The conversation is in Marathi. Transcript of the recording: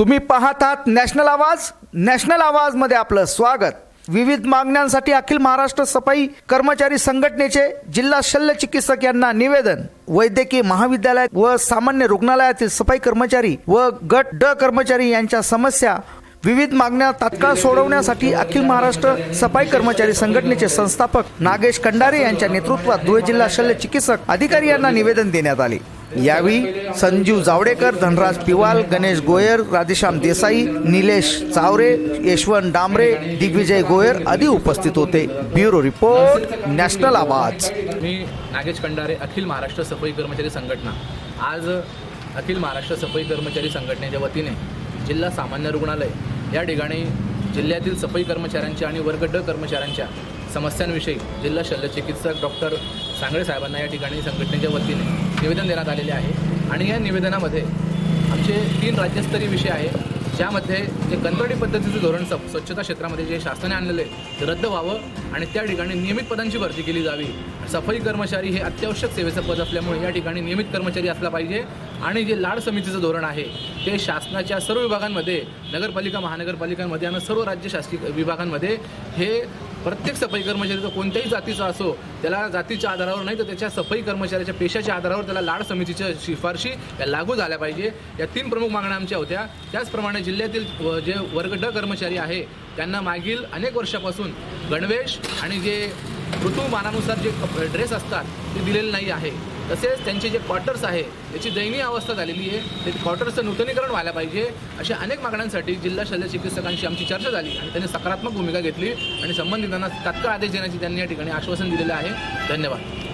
तुम्ही पाहतात नॅशनल आवाज नॅशनल आवाजमध्ये आपलं स्वागत. विविध मागण्यांसाठी अखिल महाराष्ट्र सफाई कर्मचारी संघटनेचे जिल्हा शल्य चिकित्सक यांना निवेदन. वैद्यकीय महाविद्यालय व सामान्य रुग्णालयातील सफाई कर्मचारी व गट ड कर्मचारी यांच्या समस्या विविध मागण्या तात्काळ सोडवण्यासाठी अखिल महाराष्ट्र सफाई कर्मचारी संघटनेचे संस्थापक नागेश कंडारे यांच्या नेतृत्वात धुळे जिल्हा शल्य चिकित्सक अधिकारी यांना निवेदन देण्यात आले. यावेळी संजीव जावडेकर धनराज पिवाल गणेश गोयर राधेश्याम देसाई निलेश चावरे यशवंत डांबरे दिग्विजय गोयर आदी उपस्थित होते. ब्युरो रिपोर्ट नॅशनल आवाज. मी नागेश कंडारे अखिल महाराष्ट्र सफाई कर्मचारी संघटना. आज अखिल महाराष्ट्र सफाई कर्मचारी संघटनेच्या वतीने जिल्हा सामान्य रुग्णालय या ठिकाणी जिल्ह्यातील सफाई कर्मचाऱ्यांच्या आणि वर्ग ड कर्मचाऱ्यांच्या समस्यांविषयी जिल्हा शल्यचिकित्सक डॉक्टर सांगळे साहेबांना या ठिकाणी संघटनेच्या वतीने निवेदन देण्यात आलेले आहे. आणि या निवेदनामध्ये आमचे तीन राज्यस्तरीय विषय आहे. ज्यामध्ये जे कंत्राटी पद्धतीचं धोरण स स्वच्छता क्षेत्रामध्ये जे शासनाने आणलेलं आहे ते रद्द व्हावं आणि त्या ठिकाणी नियमित पदांची भरती केली जावी. सफाई कर्मचारी हे अत्यावश्यक सेवेचं पद असल्यामुळे या ठिकाणी नियमित कर्मचारी असला पाहिजे. आणि जे लाड समितीचं धोरण आहे ते शासनाच्या सर्व विभागांमध्ये नगरपालिका महानगरपालिकांमध्ये आणि सर्व राज्य शासकीय विभागांमध्ये हे प्रत्येक सफाई कर्मचारी तो कोणत्याही जातीचा असो त्याला जातीच्या आधारावर नाही तर त्याच्या सफाई कर्मचाऱ्याच्या पेशाच्या आधारावर त्याला लाड समितीच्या शिफारशी या लागू झाल्या पाहिजे. या तीन प्रमुख मागण्या आमच्या होत्या. त्याचप्रमाणे जिल्ह्यातील व जे वर्ग ड कर्मचारी आहे त्यांना मागील अनेक वर्षापासून गणवेश आणि जे ऋतुमानानुसार जे ड्रेस असतात ते दिलेले नाही आहे. तसेच त्यांचे जे क्वार्टर्स आहे त्याची दयनीय अवस्था झालेली आहे. ते क्वार्टर्सचं नूतनीकरण व्हायला पाहिजे. अशा अनेक मागण्यांसाठी जिल्हा शल्य चिकित्सकांशी आमची चर्चा झाली आणि त्यांनी सकारात्मक भूमिका घेतली आणि संबंधितांना तात्काळ आदेश देण्याची त्यांनी या ठिकाणी आश्वासन दिलेलं आहे. धन्यवाद.